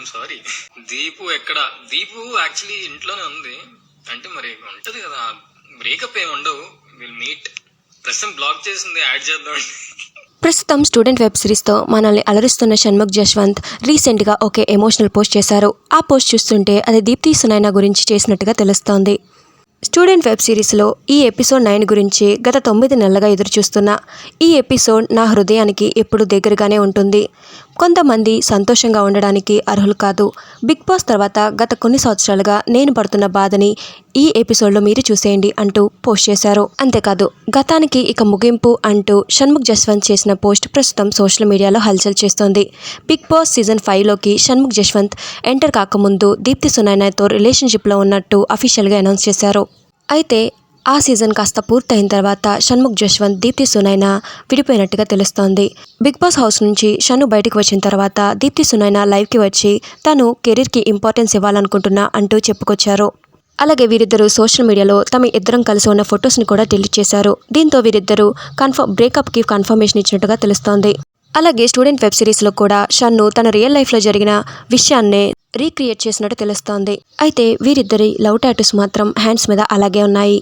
I'm sorry Deepu ఎక్కడ? Deepu actually ఇంట్లోనే ఉంది. అంటే మరి ఉంటది కదా. బ్రేకప్ ఏమి ఉండవు. విల్ మీట్ ప్రస్తుతం బ్లాక్ చేసింది యాడ్ చేద్దాం. ప్రస్తుతం స్టూడెంట్ వెబ్ సిరీస్తో మనల్ని అలరిస్తున్న షణ్ముఖ్ జశ్వంత్ రీసెంట్గా ఒకే ఎమోషనల్ పోస్ట్ చేశారు. ఆ పోస్ట్ చూస్తుంటే అది దీప్తి సునైనా గురించి చేసినట్టుగా తెలుస్తోంది. స్టూడెంట్ వెబ్ సిరీస్లో ఈ ఎపిసోడ్ నైన్ గురించి గత తొమ్మిది నెలలుగా ఎదురు చూస్తున్నా ఈ ఎపిసోడ్ నా హృదయానికి ఎప్పుడు దగ్గరగానే ఉంటుంది. కొంతమంది సంతోషంగా ఉండడానికి అర్హులు కాదు. బిగ్ బాస్ తర్వాత గత కొన్ని సంవత్సరాలుగా నేను పడుతున్న బాధని ఈ ఎపిసోడ్లో మీరు చూసేయండి అంటూ పోస్ట్ చేశారు. అంతేకాదు గతానికి ఇక ముగింపు అంటూ షణ్ముఖ్ జస్వంత్ చేసిన పోస్ట్ ప్రస్తుతం సోషల్ మీడియాలో హల్చల్ చేస్తోంది. బిగ్ బాస్ సీజన్ ఫైవ్లోకి షణ్ముఖ్ జస్వంత్ ఎంటర్ కాకముందు దీప్తి సునైనాతో రిలేషన్షిప్లో ఉన్నట్టు అఫీషియల్గా అనౌన్స్ చేశారు. అయితే ఆ సీజన్ కాస్త పూర్తయిన తర్వాత షణ్ముఖ్ జశ్వంత్ దీప్తి సునైనా విడిపోయినట్టుగా తెలుస్తోంది. బిగ్ బాస్ హౌస్ నుంచి షన్ను బయటకు వచ్చిన తర్వాత దీప్తి సునైనా లైవ్కి వచ్చి తను కెరీర్కి ఇంపార్టెన్స్ ఇవ్వాలనుకుంటున్నా అంటూ చెప్పుకొచ్చారు. అలాగే వీరిద్దరూ సోషల్ మీడియాలో తమ ఇద్దరం కలిసి ఉన్న ఫొటోస్ని కూడా డిలీట్ చేశారు. దీంతో వీరిద్దరూ కన్ఫర్మ్ బ్రేకప్కి కన్ఫర్మేషన్ ఇచ్చినట్టుగా తెలుస్తోంది. అలాగే స్టూడెంట్ వెబ్ సిరీస్లో కూడా షన్ను తన రియల్ లైఫ్లో జరిగిన విషయాన్నే రీక్రియేట్ చేసినట్టు తెలుస్తోంది. అయితే వీరిద్దరి లవ్ టాటూస్ మాత్రం హ్యాండ్స్ మీద అలాగే ఉన్నాయి.